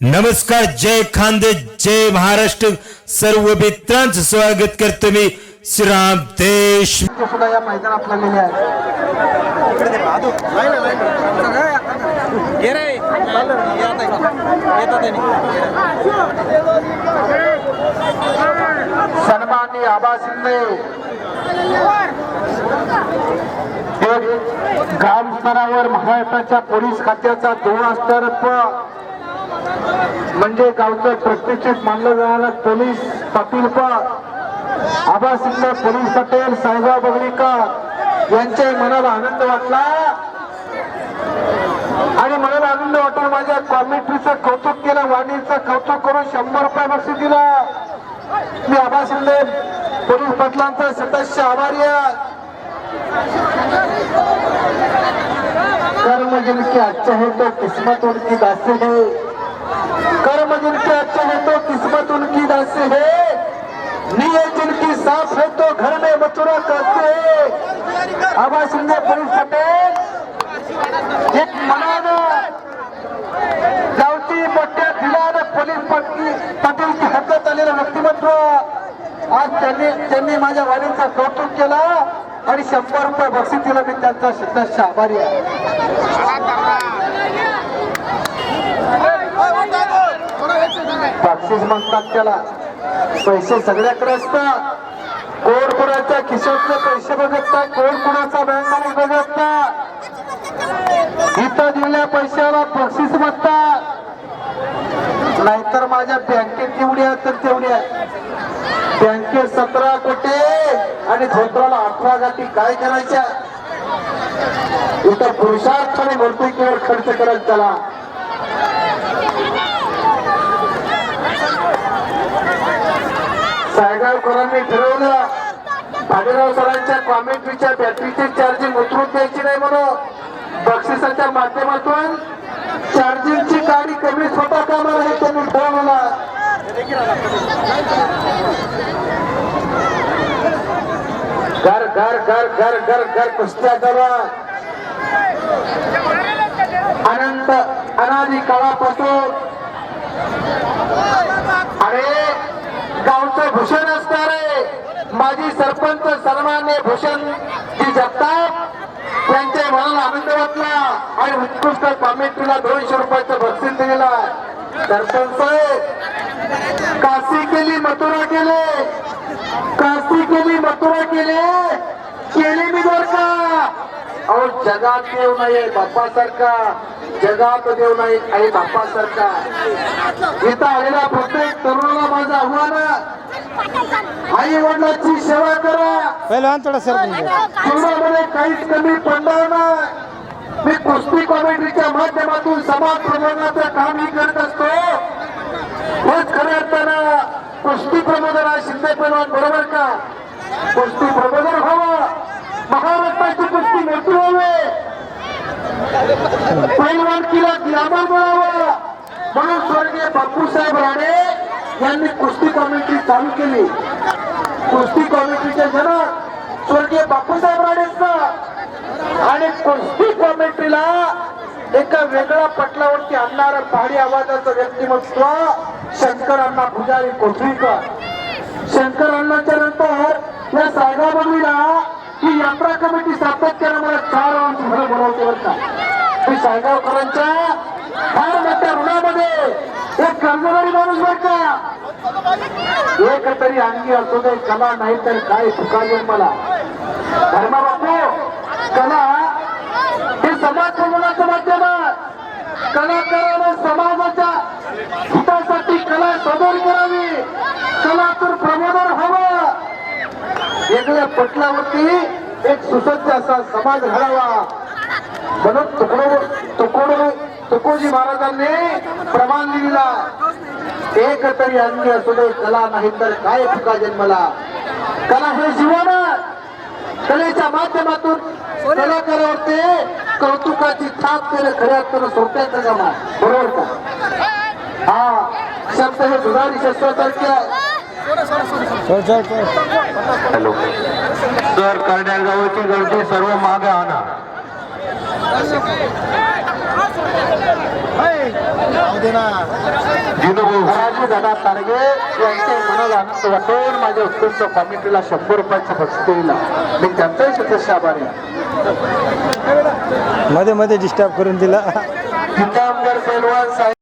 नमस्कार जय खानदे जय महाराष्ट्र. सर्व मित्रांचं स्वागत करतो मी श्रीराम देश. सुद्धा या मैदानात लागलेले आहेत. सन्माननीय आबा शिंदे ग्रामस्तरावर महाराष्ट्राच्या पोलीस खात्याचा दोन स्तर म्हणजे गावचं प्रत्यक्षित मानलं जाणारं पोलीस पाटील आबा शिंदे पोलीस पटेल साहेबराव बगडीकर यांच्या मनाला आनंद वाटला. आणि मनाला आनंद वाटून माझ्या कॉमेंट्रीचं कौतुक केलं वाणीचं कौतुक करून शंभर रुपये बक्षीस दिलं. मी आबा शिंदे पोलीस पाटलांचा सदस्य आभारी आहे. कर्म जिनकी अच्छे है तो किस्मत उनकी दासी है कर्म जिनके अच्छे है तो किस्मत उनकी दासी है नीयत जिनकी साफ है तो घर असते आबा शिंदे पोलीस पटेल. एक मनानं गावची मोठ्या दिलानं पोलीस पाटील पाटील आलेलं व्यक्तिमत्व. आज त्यांनी त्यांनी माझ्या वाणीचं कौतुक केलं आणि शंभर रुपये बक्षीस दिलं मी त्यांचा सदस्य आभारी आहे. बक्षीस म्हणतात त्याला. पैसे सगळ्याकडे असतात. कोणाच्या खिशातले पैसे बघत नाही. कोण कोणाचा बँक बॅलन्स बघत नाही. इथं दिलेल्या पैशाला बक्षीस म्हणतात. नाहीतर माझ्या बँकेत जेवढी आहेत तर तेवढी आहेत. बँकेत सतरा कोटी आणि धोत्राला अठरा गाठी काय करायच्या इथं पुरुषार्थाने भरपूर किंवा खर्च करायचं त्याला. सायगावकरांनी ठरवलं भालेराव सरांच्या कॉमेंट्रीच्या बॅटरीचे चार्जिंग उतरून द्यायची नाही म्हणून बक्षिसाच्या माध्यमातून चार्जिंगची गाडी कमी स्वतः कामाला हे त्यांनी ठरवला घर घर घर घर घर घर कुस्त्या करा अनंत अनादी काळापासून अरे गावचं भूषण असणार माजी सरपंच सन्मान्य भूषण जी जगताप त्यांच्या मनाला आनंद वाटला आणि उत्कृष्ट कॉमेंट्रीला दोनशे रुपयाचं बक्षीस दिलेला सरपंच काशी केली मथुरा केले. काशी केली मथुरा केले. केली मी का अहो जगात देव नाही बाप्पासारखा. जगात देव नाही आई बाप्पासारखा. इथं आलेला प्रत्येक तरुणाला माझं आव्हान आई वडिलांची सेवा करा. पहिलवान थोडा सर जीवनामध्ये काहीच कमी पडणार नाही. मी कुस्ती कॉमेंट्रीच्या माध्यमातून समाज प्रबोधनाचं कामही करत असतो. हेच खऱ्या अर्थानं कुस्ती प्रबोधन हा शिंदे पैलवान बरोबर का? कुस्ती प्रबोधन व्हावं. महाराष्ट्राची कुस्ती मोठी व्हावी. पैलवानकीला ग्लॅमर मिळावं म्हणून स्वर्गीय बापूसाहेब राणे यांनी कुस्ती कॉमेंट्री चालू केली. कुस्ती कॉमेंट्रीचे जनक स्वर्गीय बापूसाहेब राणेंचं आणि कुस्ती कॉमेंट्रीला एका वेगळ्या पटलावरती आणणारं पहाडी आवाजाचं व्यक्तिमत्व शंकरांना अण्णा पुजारी कोथळीकर. शंकरांनाच्या नंतर या सायगाबंदीला ही यात्रा कमिटी सातत्यानं मला चार अंश झालं बनवते बरं का. मी सायगावकरांच्या फार मोठ्या ऋणामध्ये एक कर्जदारी माणूस भेटला. एक तरी अंगी असू दे कला नाही तर काय चुकाले मला धर्मा बापू कला हे समाज प्रबोधनाचं माध्यम कलाकाराने समाजाच्या हितासाठी कला सदर करावी. कलातून प्रबोधन हवं वेगळ्या पटलावरती एक सुसज्ज असा समाज घडावा. म्हणून तुकडो तुकडो तुकोजी महाराजांनी प्रमाण दिलेला. एक तरी अंगी असू दे कला नाही तर काय चुका जन्मला. कला हे जीवन आहे. कलेच्या माध्यमातून कलाकारावरती कौतुकाची थाप केलं खऱ्या अर्थानं सोप्याचं आहे बरोबर का? हा शब्द हे दुधारी शस्त्रासारखे आहे हॅलो. सर करड्या गावाची गर्दी सर्व मागे आणा. राजू दादा तारगे यांचे मनाला आनंद वाटून माझ्या उत्कृष्ट शंभर रुपयाचं बक्षीस दिला. मी त्यांचाही सदस्य आभारी मध्ये मध्ये डिस्टर्ब करून दिला. पितांबर पैलवान साहेब